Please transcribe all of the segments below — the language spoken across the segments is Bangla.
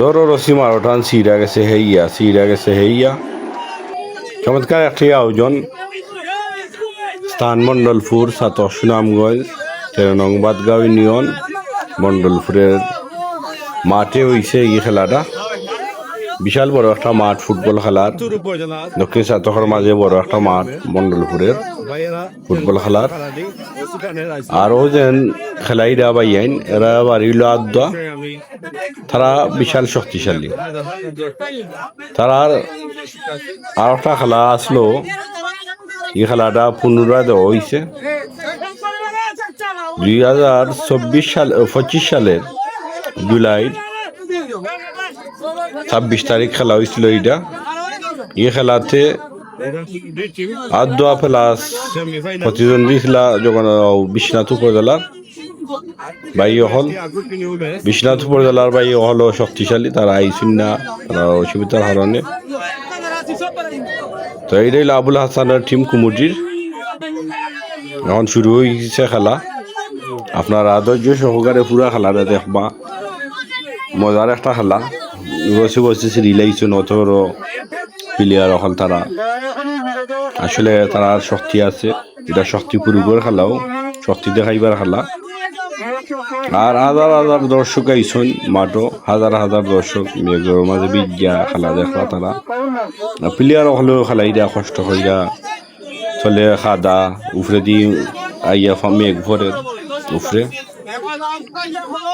ধরো রসি মারোটান সিরা গেছে হেইয়া, সিরা গেছে হেইয়া। চমৎকার একটি আয়োজন। স্থান মণ্ডলপুর সাত সুনামগঞ্জ তেরো নং বাদগাঁও ইউনিয়ন, মণ্ডলপুরের মাঠে হয়েছে এই খেলাটা। বিশাল বড় একটা মাঠ ফুটবল খেলার। দক্ষিণ সাতকের মাঝে বড় একটা মাঠ, মণ্ডলপুরের ফুটবল খেলার। আরও যেন খেলাইরা বাইয়াইন এরা বাড়িল আদা তারা বিশাল শক্তিশালী। তারার আর একটা খেলা আসলো, এই খেলাটা পুনরায় দেওয়া হয়েছে দুই হাজার চব্বিশ সাল, পঁচিশ সালের জুলাই ছাব্বিশ তারিখ খেলা হয়েছিল এইটা। এই খেলাতে আদোয়া প্লাস প্রতিদ্বন্দ্বী খেলা যখন বিশ্বনাথ উপজেলার বাই হল। বিশ্বনাথ উপজেলার বাই হল শক্তিশালী, তারা আইসুন না তারা অসুবিধার কারণে। তো এইটাই আবুল হাসানের টিম কুমুটির এখন শুরু হয়ে গেছে খেলা। আপনার আদর্য সহকারে পুরা খেলাটা দেখবা। মজার একটা খেলা। বসে বসে রিলাইছন অথর প্লেয়ার হল তারা। আসলে তারা শক্তি আছে, এটা শক্তি পুরুষের খেলাও, শক্তি দেখাইবার খেলা। আর হাজার হাজার দর্শক আইসন মাঠও হাজার হাজার দর্শক মেঘের মাঝে বিজ্ঞা খেলা দেখা তারা। প্লেয়ার হলেও খেলা ইরা কষ্ট হইয়া চলে খাদা, উফরে দি আইয়া মেঘ ভরের উফরে।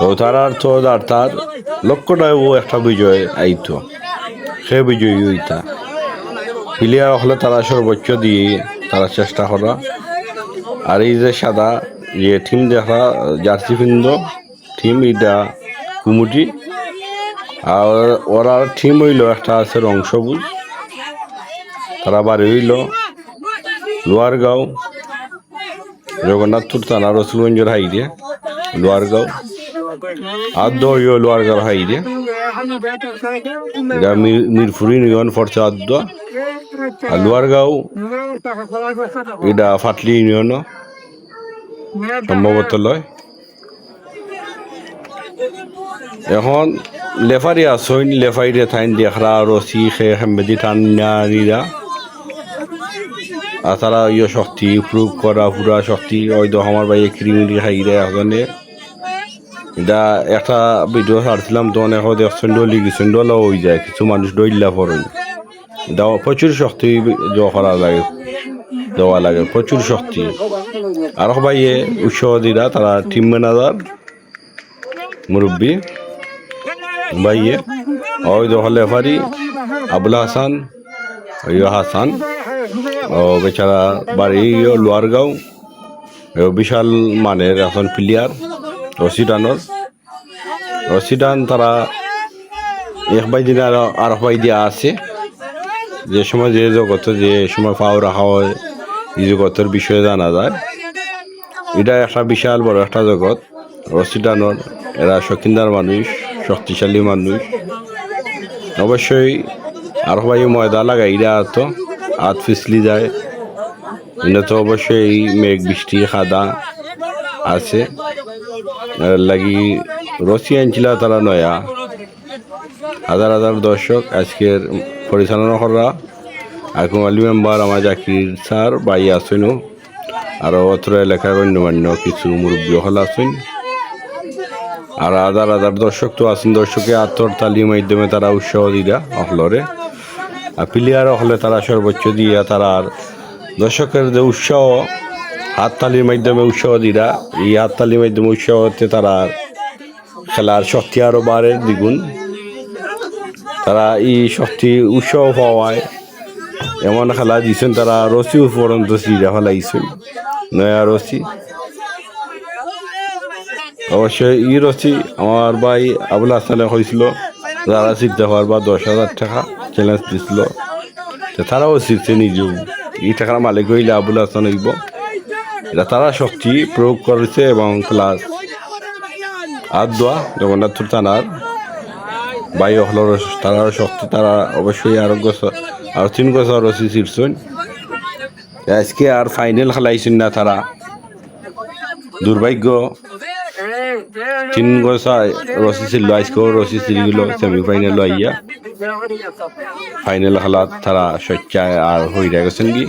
তো তারার তো আর তার লক্ষ্যটাও একটা বিজয় আইতো। সে বিজয়ী হইতা। প্লেয়ার হলে তারা সর্বোচ্চ দিয়ে তারা চেষ্টা করা। আর এই যে সাদা যে টিম দেখা, জার্সি ফিন্দ টিম এটা কুমুটি। আর ওরা টিম হইল একটা আছে রং সবুজ তারা বাড়ি হইল লোয়ারগাঁও। জগন্নাথপুর থানা রসুলগঞ্জের হাইরে। লোয়ারগাঁও আদ্য হইল লোয়ারগাঁও হাইরে এটা মির- মিরপুর ইউনিয়ন ফরসা আদ্য আর লোয়ারগাঁও এটা ফাটলি ইউনিয়ন সম্ভবত লয় এখন লেফারি আসইন লেফাইরে থাইন দেখরা রসি খে হেমেদি টান্নারিরা আর তারা ইয়ে শক্তি প্রয়োগ করা, পুরা শক্তি, ওই তো আমার ভাই ক্রিমিনি খাইরে এখানে এটা একটা ভিডিও ছাড়ছিলাম, তখন এখন দেখছেন ডলি গেছেন ডলা হয়ে যায়, কিছু মানুষ ডইলা পড়েন এটা প্রচুর শক্তি দেওয়া করা লাগে, দেওয়া লাগে, প্রচুর শক্তি। আর ভাইয়ে উৎসবীরা তারা টিম ম্যানেজার মুরব্বী ভাইয়ে ওই দখল লেফারি আবুল হাসান হাসান। ও বেচারা বাড়ি লোয়ারগাঁও বিশাল মানের এখন প্লেয়ার রশিদানোর রশিদান তারা এক বাই দিন আর আর বাই দিয়া আছে। যে সময় যে জগত যে সময় পাও রাখা হয়, এই জগতের বিষয়ে জানা যায়। এটা একটা বিশাল বড় একটা জগৎ। রশিদানোর এরা শকিন্দার মানুষ, শক্তিশালী মানুষ। অবশ্যই আর ভাই ময়দা লাগাই এরা তো হাত ফিসলি যায়। এটা তো অবশ্যই এই মেঘ বৃষ্টি খাদা আছে। লাগি রশি আনছিল তারা নয়া। হাজার হাজার দর্শক আজকের পরিচালনা করা আকুমালি মেম্বার আমার জাকির স্যার বাই আসেন। আরও অত্র এলাকার গণ্যমান্য কিছু মুরব্বী হল আছেন আর হাজার হাজার দর্শক তো আসুন। দর্শকে আত্মর তালির মাধ্যমে তারা উৎসাহ দিরা অহলরে আর প্লেয়ার হলে তারা সর্বোচ্চ দিয়া তারা দর্শকের যে উৎসাহ, হাততালির মাধ্যমে উৎসাহ দিরা, এই হাততালির মাধ্যমে উৎসাহ হতে তারা খেলার শক্তি আরও বাড়ে দ্বিগুণ। তারা এই শক্তি উৎসাহ পাওয়ায় এমন খেলা দিয়েছেন তারা রশি উপরন্ত সিরা ফেলাইছেন। নয়া রশি অবশ্যই ই রসি আমার ভাই আবুল হাসানে হয়েছিল যারা শিখতে পারবা দশ হাজার টাকা। চ্যালেঞ্জ দিছিল তারাও শিখছে নিজেও। এই টাকার মালিক হইলে আবুল হাসান হইব। এটা তারা শক্তি প্রয়োগ করেছে এবং প্লাস আদোয়া জগন্নাথপুর থানার বাই হলর তারার শক্তি, তারা অবশ্যই আরও গছ আরও তিন বছর রসি ছিড়ছেন আজকে আর ফাইনাল খেলাইছেন না তারা। দুর্ভাগ্য তিন গোসা রসি ছিল আজকেও রসি সিরিগুলো সেমিফাইনাল আইয়া ফাইনাল খেলাত তারা সচ্চায় আর হইরা গেছেন কি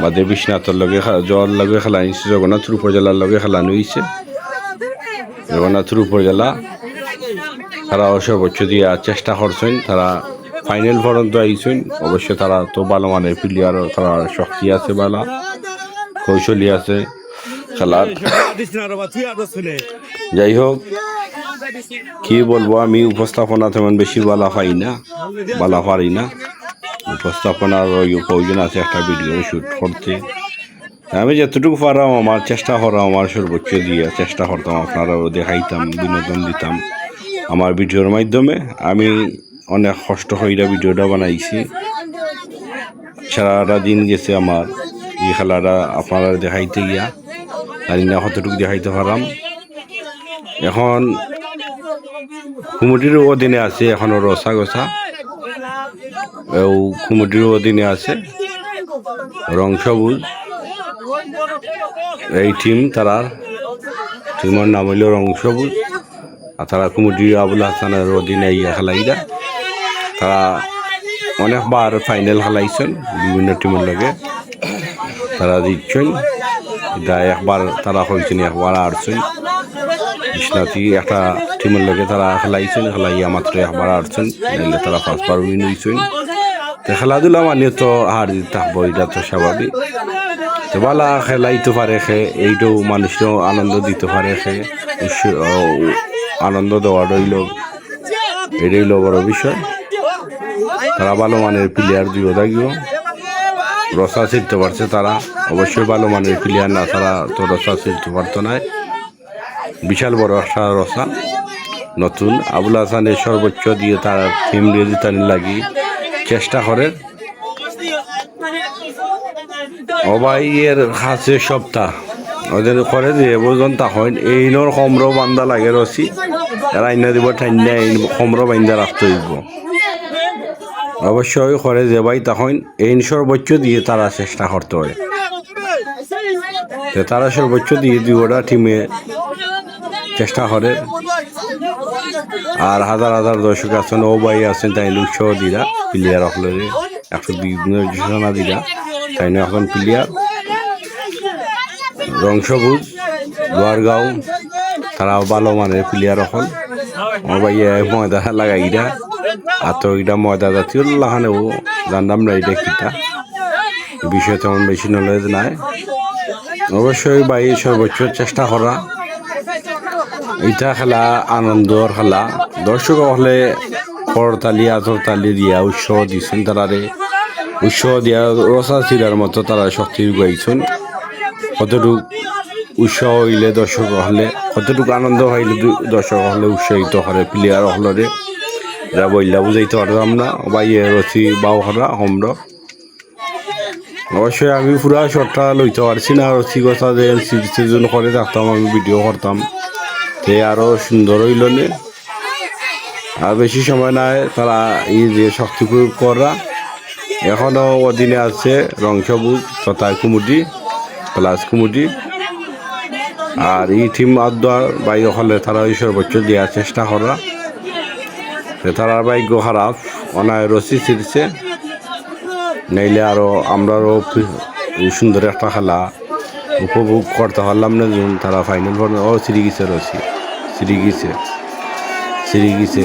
বাদে বিশ্বনাথর লগে জল লগে খেলা নিছে জগন্নাথ উপজেলার লগে খেলানো হয়েছে জগন্নাথ উপজেলা তারা সর্বোচ্চ দিয়া চেষ্টা করছেন তারা ফাইনাল পর্যন্ত আইছেন অবশ্য তারা তো ভালো মানের প্লেয়ার তারা শক্তি আছে বালা কৌশলী আছে খেলার যাই হোক কি বলব, আমি উপস্থাপনা তেমন বেশি বলা পাই না, বলা পারি না। উপস্থাপনার ওই প্রয়োজন আছে একটা ভিডিও শ্যুট করতে। আমি যতটুকু পারাম আমার চেষ্টা করাম, আমার সর্বোচ্চ দিয়ে চেষ্টা করতাম, আপনারাও দেখাইতাম, বিনোদন দিতাম। আমার ভিডিওর মাধ্যমে আমি অনেক কষ্ট হইরা ভিডিওটা বানাইছি। সারাটা দিন গেছে আমার, এই খেলাটা আপনারা দেখাইতে গিয়া, জানি না কতটুকু দেখাইতে পারাম। এখন কুমুটির অধীনে আছে এখনও রসা গসা কুমুটির অধীনে আছে। রং সবুজ এই টিম তারার টিমের নাম হইল রং সবুজ আর তারা কুমুটি আবুল হাসানের অধীনে ইয়া খেলাইরা তারা অনেকবার ফাইনাল খেলাইছেন বিভিন্ন টিমের লগে। তারা জিতছেন। একবার তারা হয়েছেন একবার আড়ছেন বিশ্বনাথী একটা টিমের লগে তারা খেলাইছেন, খেলাইয়া মাত্র একবার আড়ছেন নাইলে তারা পাঁচবার উইন হয়েছেন তো খেলাধুলা মানে তো হার জিত থাকব এটা তো স্বাভাবিক। তো বালা খেলাইতে পারে খে এইটাও মানুষও আনন্দ দিতে পারে খে। আনন্দ দেওয়ার রইল এটাই হইল বড় বিষয়। তারা ভালো মানের প্লেয়ার দিও থাকিও রসা ছিঁড়তে পারছে তারা। অবশ্যই ভালো মানের প্লেয়ার না, তারা তো রসা ছিঁড়তে পারতো না বিশাল বড় একটা রসা নতুন আবুল হাসানের সর্বোচ্চ দিয়ে তার দিয়ে জিতানি লাগি। চেষ্টা করে। অবাইয়ের হাসে সপ্তাহ। ওদের করে যে বোজন তখন এই নর কমর বান্দা লাগে রসি এরা আইনা দিব ঠান্ডা এই কমর বান্ধা রাখতে দিব অবশ্যই করে যে ভাই তখন এই সর্বোচ্চ দিয়ে তারা চেষ্টা করতে হয় তারা সর্বোচ্চ দিয়ে দুটা টিমে চেষ্টা করে। আর হাজার হাজার দর্শক আছেন, ও ভাই আছেন তাই উৎসাহ দিরা প্লেয়ার হলে একশো বিবেচনা দিরা তাই এখন প্লেয়ার। রং সবুজ লোয়ারগাঁও তারা ভালো মানের প্লেয়ার হল ও ভাই ময়দা লাগাইরা, আর তো এটা ময়দা জাতীয় লাগানেও জানলাম না এটা কিটা বিষয়ে তেমন বেশি নলেজ নাই। অবশ্যই ভাই সর্বোচ্চ চেষ্টা করা। এটা খেলা আনন্দর খেলা। দর্শক হলে করতালি আতরতালি দিয়া উৎসাহ দিচ্ছেন তারারে উৎসাহ দিয়া রসা চিরার মতো তারা শক্তি গাইছেন কতটুক উৎসাহ হইলে দর্শক হলে কতটুকু আনন্দ হইলে দর্শক হলে উৎসাহিত হলে প্লেয়ার হলরে এরা বইলা বুঝাইতে পারতাম না বা ইয়ে রসি বাউ হরা হমর অবশ্যই আমি পুরা শটটা লইতে পারছি না রসি কথা যে সিজন করে থাকতাম আমি ভিডিও করতাম তে আরও সুন্দর হইল নে? আর বেশি সময় নাই তারা এই যে শক্তি প্রয়োগ করা এখনও অধীনে আছে রং সবুজ তথা কুমুটি প্লাস কুমুটি আর এই টিম আদার বাইক হলে তারা ওই সর্বোচ্চ দেওয়ার চেষ্টা করা তে তারার ভাগ্য খারাপ অনায় রসি ছিঁড়ছে। নাইলে আরও আমরাও সুন্দর একটা খেলা উপভোগ করতে পারলাম না যখন তারা ফাইনাল ও গেছে রসি। সিঁড়ি গেছে সিঁড়ি গেছে